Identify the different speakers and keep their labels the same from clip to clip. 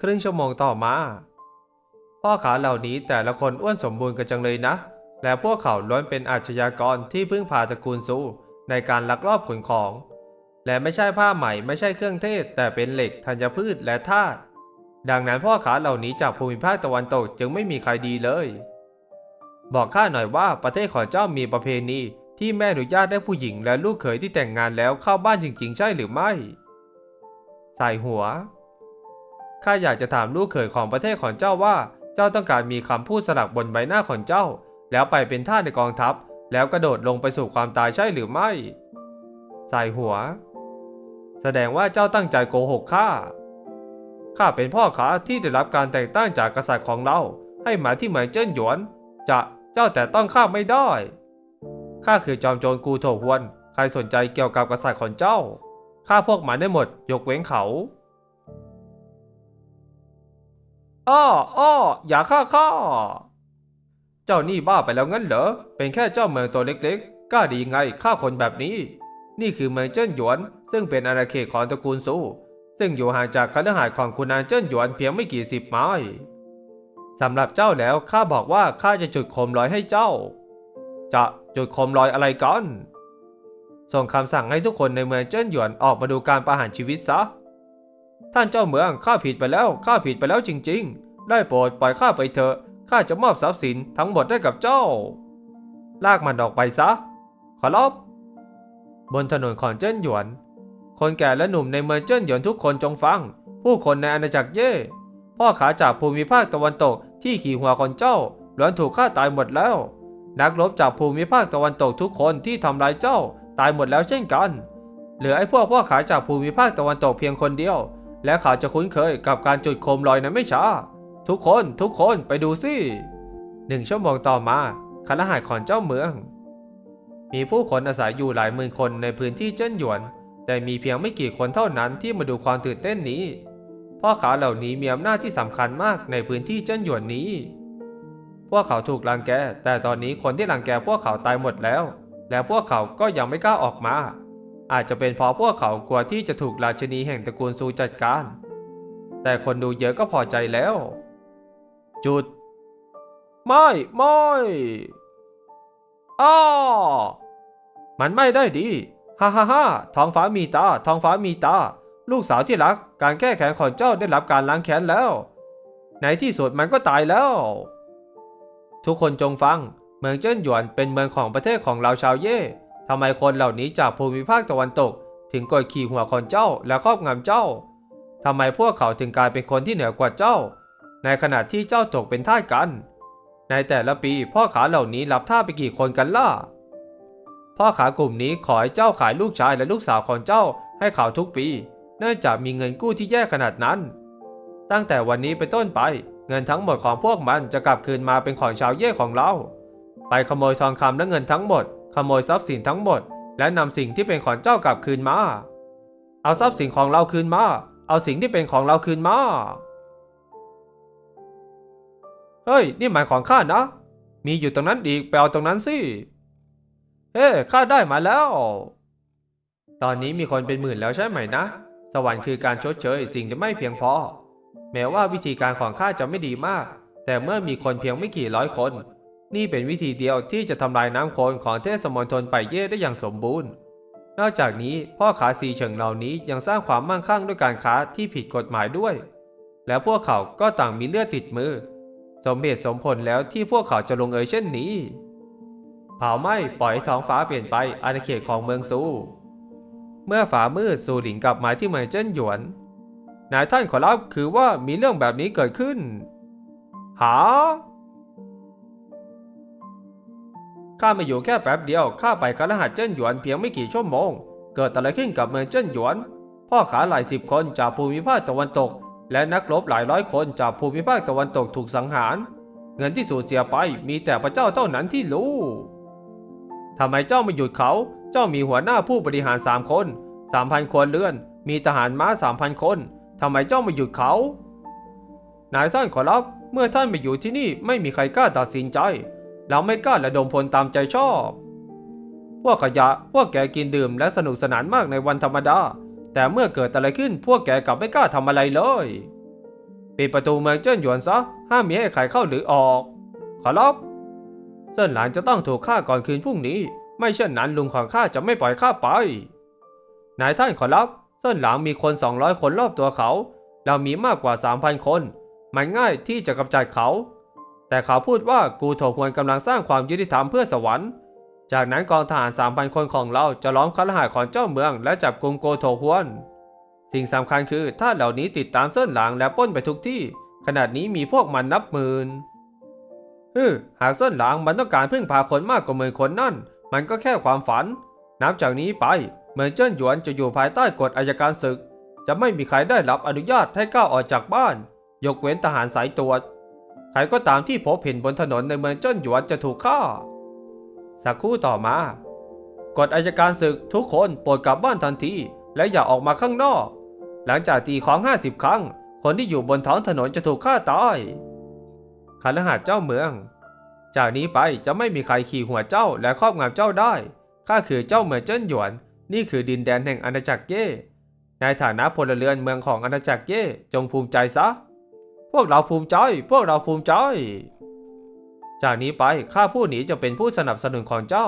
Speaker 1: ครึ่งชั่วโมงต่อมา พ่อขาเหล่านี้แต่ละคนอ้วนสมบูรณ์กันจังเลยนะ และพวกเขาล้วนเป็นอาชญากรที่พึ่งพาตระกูลซูในการลักลอบขนของ และไม่ใช่ผ้าไหมไม่ใช่เครื่องเทศ แต่เป็นเหล็กธัญพืชและธาตุดังนั้นพ่อขาเหล่านี้จากภูมิภาคตะวันตกจึงไม่มีใครดีเลย บอกข้าหน่อยว่าประเทศของเจ้ามีประเพณีที่แม่อนุญาตให้ผู้หญิงและลูกเขยที่แต่งงานแล้วเข้าบ้านจริงๆ ใช่หรือไม่ใส่หัว ข้าอยากจะถามลูกเขยของประเทศของเจ้าว่า เจ้าต้องการมีคำพูดสลักบนใบหน้าของเจ้า แล้วไปเป็นท่าสในกองทัพ แล้วกระโดดลงไปสู่ความตายใช่หรือไม่ ใส่หัว แสดงว่าเจ้าตั้งใจโกหกข้า ข้าเป็นพ่อขาที่ได้รับการแต่งตั้งจากกษัตริย์ของเรา ให้มาที่เหมืองเจิ้นหยวน จะเจ้าแต่ต้องข้าไม่ได้ข้าคือจอมโจรกูโถหวน ใครสนใจเกี่ยวกับกษัตริย์ของเจ้า ข้าพวกมันได้หมด ยกเว้นเขา อ้ออ้ออย่าฆ่าข้าเจ้านี่บ้าไปแล้วงั้นเหรอ เป็นแค่เจ้าเมืองตัวเล็กๆ กล้าดีไงฆ่าคนแบบนี้ นี่คือเมืองเจิ้นหยวน ซึ่งเป็นอาณาเขตของตระกูลซูซึ่งอยู่ห่างจากคฤหาสน์ของคุณนางเจิ้นหยวนเพียงไม่กี่สิบไม้สำหรับเจ้าแล้วข้าบอกว่าข้าจะจุดโคมลอยให้เจ้า จะจุดโคมลอยอะไรกันส่งคำสั่งให้ทุกคนในเมืองเจิ้นหยวนออกมาดูการประหารชีวิตซะ ท่านเจ้าเมืองข้าผิดไปแล้วข้าผิดไปแล้วจริง ๆ ได้โปรดปล่อยข้าไปเถอะ ข้าจะมอบทรัพย์สินทั้งหมดให้กับเจ้า ลากมันออกไปซะ ขอรบบนถนนของเจิ้นหยวน คนแก่และหนุ่มในเมืองเจิ้นหยวนทุกคนจงฟัง ผู้คนในอาณาจักรเย่ พ่อขาจากภูมิภาคตะวันตกที่ขี่หัวคนเจ้าล้วนถูกฆ่าตายหมดแล้ว นักรบจากภูมิภาคตะวันตกทุกคนที่ทำร้ายเจ้าตายหมดแล้วเช่นกัน เหลือไอ้พวกพ่อขาจากภูมิภาคตะวันตกเพียงคนเดียว และเขาจะคุ้นเคยกับการจุดโคมลอยนั้นไม่ช้า ทุกคนทุกคนไปดูสิหนึ่งชั่วโมงต่อมาคณะหาสน์ของเจ้าเมือง มีผู้คนอาศัยอยู่หลายหมื่นคนในพื้นที่เจิ้นหยวน แต่มีเพียงไม่กี่คนเท่านั้นที่มาดูความตื่นเต้นนี้พ่อขาเหล่านี้มีอำนาจที่สำคัญมากในพื้นที่เจิ้นหยวนนี้ พวกเขาถูกรังแก แต่ตอนนี้คนที่รังแกพวกเขาตายหมดแล้ว และพวกเขาก็ยังไม่กล้าออกมา อาจจะเป็นเพราะพวกเขากลัวที่จะถูกราชินีแห่งตระกูลซูจัดการ แต่คนดูเยอะก็พอใจแล้ว จุด ไม่ไม่อ้อมันไม่ได้ดี ฮ่าฮ่าฮ่าท้องฟ้ามีตา ท้องฟ้ามีตา ลูกสาวที่รัก การแก้แค้นของเจ้าได้รับการล้างแค้นแล้ว ในที่สุดมันก็ตายแล้ว ทุกคนจงฟัง เมืองเจิ้นหยวนเป็นเมืองของประเทศของเราชาวเย่ทำไมคนเหล่านี้จากภูมิภาคตะวันตก ถึงกดขี่หัวของเจ้าและครอบงำเจ้าทำไมพวกเขาถึงกลายเป็นคนที่เหนือกว่าเจ้า ในขณะที่เจ้าตกเป็นทาสกัน ในแต่ละปีพ่อขาเหล่านี้รับท่าสไปกี่คนกันล่ะ พ่อขากลุ่มนี้ขอให้เจ้าขายลูกชายและลูกสาวของเจ้าให้เขาทุกปี เนื่องจากมีเงินกู้ที่แย่ขนาดนั้น ตั้งแต่วันนี้เป็นต้นไป เงินทั้งหมดของพวกมันจะกลับคืนมาเป็นของชาวเย่ของเรา ไปขโมยทองคำและเงินทั้งหมด ขโมยทรัพย์สินทั้งหมด และนำสิ่งที่เป็นของเจ้ากลับคืนมา เอาทรัพย์สินของเราคืนมา เอาสิ่งที่เป็นของเราคืนมา เฮ้ย นี่หมายของข้านะ มีอยู่ตรงนั้นอีกไปเอาตรงนั้นสิ เฮ้ข้าได้มาแล้ว ตอนนี้มีคนเป็นหมื่นแล้วใช่ไหมนะ สวรรค์คือการชดเชยสิ่งที่ไม่เพียงพอ แม้ว่าวิธีการของข้าจะไม่ดีมาก แต่เมื่อมีคนเพียงไม่กี่ร้อยคน นี่เป็นวิธีเดียวที่จะทำลายน้ำโคลนของเทศมณฑลไปเย่ได้อย่างสมบูรณ์ นอกจากนี้พ่อขาซีเฉิงเหล่านี้ยังสร้างความมั่งคั่งด้วยการค้าที่ผิดกฎหมายด้วย และพวกเขาก็ต่างมีเลือดติดมือ สมเหตุสมผลแล้วที่พวกเขาจะลงเอยเช่นนี้ เผาไหม้ปล่อยให้ท้องฟ้าเปลี่ยนไปอาณาเขตของเมืองซูเมื่อฝามืดสูหลิงกลับมาที่เมืองเจิ้นหยวน นายท่านขอรับคือว่ามีเรื่องแบบนี้เกิดขึ้น หาข้ามาอยู่แค่แป๊บเดียวข้าไปคฤหัสเจิ้นหยวนเพียงไม่กี่ชั่วโมง เกิดอะไรขึ้นกับเมืองเจิ้นหยวน พ่อขาหลายสิบคนจากภูมิภาคตะวันตก และนักรบหลายร้อยคนจากภูมิภาคตะวันตกถูกสังหาร เงินที่สูญเสียไปมีแต่พระเจ้าเท่านั้นที่รู้ทำไมเจ้าไม่หยุดเขา เจ้ามีหัวหน้าผู้บริหารสามคนสามพันคนเลื่อน มีทหารม้าสามพันคนทำไมเจ้าไม่หยุดเขา นายท่านขอรับ เมื่อท่านมาอยู่ที่นี่ไม่มีใครกล้าตัดสินใจ เราไม่กล้าระดมพลตามใจชอบ พวกขยะ พวกแกกินดื่มและสนุกสนานมากในวันธรรมดา แต่เมื่อเกิดอะไรขึ้นพวกแกกลับไม่กล้าทำอะไรเลยปิดประตูเมืองเจิ้นหยวนซะ ห้ามมีให้ใครเข้าหรือออก ขอรับเซินหลานจะต้องถูกฆ่าก่อนคืนพรุ่งนี้ ไม่เช่นนั้นลุงของข้าจะไม่ปล่อยข้าไป นายท่านขอรับเซินหลางมีคน 200 คนรอบตัวเขา เรามีมากกว่า 3,000 คน มันง่ายที่จะกำจัดเขา แต่เขาพูดว่ากูโถหวนกำลังสร้างความยุติธรรมเพื่อสวรรค์ จากนั้นกองทหาร3,000 คนของเราจะล้อมคฤหาสน์ของเจ้าเมือง และจับกลุ่มโกโถหวน สิ่งสำคัญคือถ้าเหล่านี้ติดตามเส้นหลังและป้นไปทุกที่ ขนาดนี้มีพวกมันนับหมื่นฮึหากเส้นหลังมันต้องการพึ่งพาคนมากกว่าหมื่นคนนั่น มันก็แค่ความฝัน นับจากนี้ไปเหมือนเจิ้นหยวนจะอยู่ภายใต้กฎอายการศึก จะไม่มีใครได้รับอนุญาตให้ก้าวออกจากบ้าน ยกเว้นทหารสายตรวจ ใครก็ตามที่พบเห็นบนถนนในเมืองเจิ้นหยวนจะถูกฆ่า สักครู่ต่อมากฎอายการศึกทุกคนโปรดกลับบ้านทันที และอย่าออกมาข้างนอก หลังจากตีของ50 ครั้ง คนที่อยู่บนท้องถนนจะถูกฆ่าตายคฤหาสน์เจ้าเมือง จากนี้ไปจะไม่มีใครขี่หัวเจ้าและครอบงำเจ้าได้ข้าคือเจ้าเมืองเจิ้นหยวน นี่คือดินแดนแห่งอาณาจักรเย่ในฐานะพลเรือนเมืองของอาณาจักรเย่จงภูมิใจซะ พวกเราภูมิใจ พวกเราภูมิใจ จากนี้ไปข้าผู้หนีจะเป็นผู้สนับสนุนของเจ้า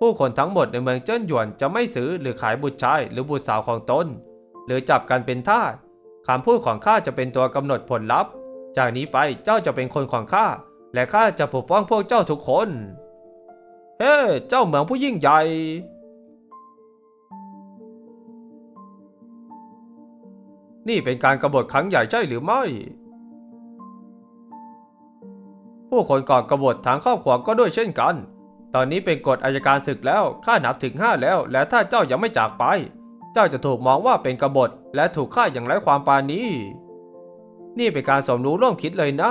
Speaker 1: ผู้คนทั้งหมดในเมืองเจิ้นหยวนจะไม่ซื้อหรือขายบุตรชายหรือบุตรสาวของตน หรือจับกันเป็นทาสคำพูดของข้าจะเป็นตัวกำหนดผลลัพธ์ จากนี้ไปเจ้าจะเป็นคนของข้าและข้าจะปกป้องพวกเจ้าทุกคน เฮ้ เจ้าเหมืองผู้ยิ่งใหญ่นี่เป็นการกบฏครั้งใหญ่ใช่หรือไม่ ผู้คนก่อนกบฏทางครอบครัวก็ด้วยเช่นกัน ตอนนี้เป็นกฎอายการศึกแล้วข้านับถึงห้าแล้ว และถ้าเจ้ายังไม่จากไป เจ้าจะถูกมองว่าเป็นกบฏ และถูกฆ่าอย่างไร้ความปราณีนี่เป็นการสมรู้ร่วมคิดเลยนะ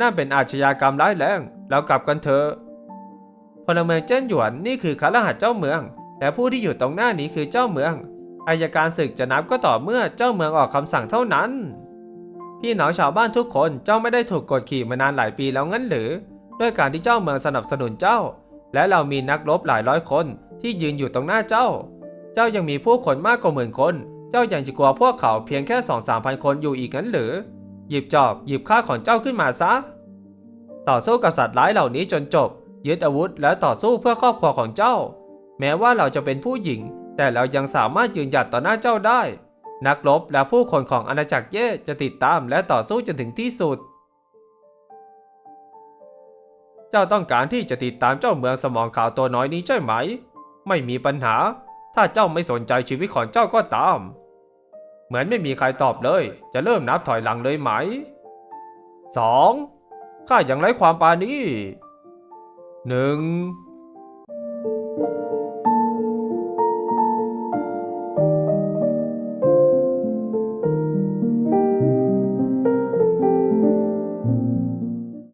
Speaker 1: นั่นเป็นอาชญากรรมร้ายแรงเรากลับกันเถอะพลเมืองเจิ้นหยวนนี่คือข้าราชการเจ้าเมือง และผู้ที่อยู่ตรงหน้านี้คือเจ้าเมืองอายการศึกจะนับก็ต่อเมื่อเจ้าเมืองออกคำสั่งเท่านั้น พี่น้องชาวบ้านทุกคนเจ้าไม่ได้ถูกกดขี่มานานหลายปีแล้วงั้นหรือ ด้วยการที่เจ้าเมืองสนับสนุนเจ้า และเรามีนักรบหลายร้อยคนที่ยืนอยู่ตรงหน้าเจ้า เจ้ายังมีผู้คนมากกว่าหมื่นคน เจ้ายังจะกลัวพวกเขาเพียงแค่สองสามพันคนอยู่อีกงั้นหรือ หยิบจอบหยิบข้าของเจ้าขึ้นมาซะ ต่อสู้กับสัตว์ร้ายเหล่านี้จนจบ ยึดอาวุธและต่อสู้เพื่อครอบครัวของเจ้า แม้ว่าเราจะเป็นผู้หญิง แต่เรายังสามารถยืนหยัดต่อหน้าเจ้าได้ นักรบและผู้คนของอาณาจักรเย่จะติดตามและต่อสู้จนถึงที่สุด เจ้าต้องการที่จะติดตามเจ้าเมืองสมองขาวตัวน้อยนี้ใช่ไหม ไม่มีปัญหา ถ้าเจ้าไม่สนใจชีวิตของเจ้าก็ตาม เหมือนไม่มีใครตอบเลย จะเริ่มนับถอยหลังเลยไหม 2. ข้ายังไร้ความปาณีหนึ่ง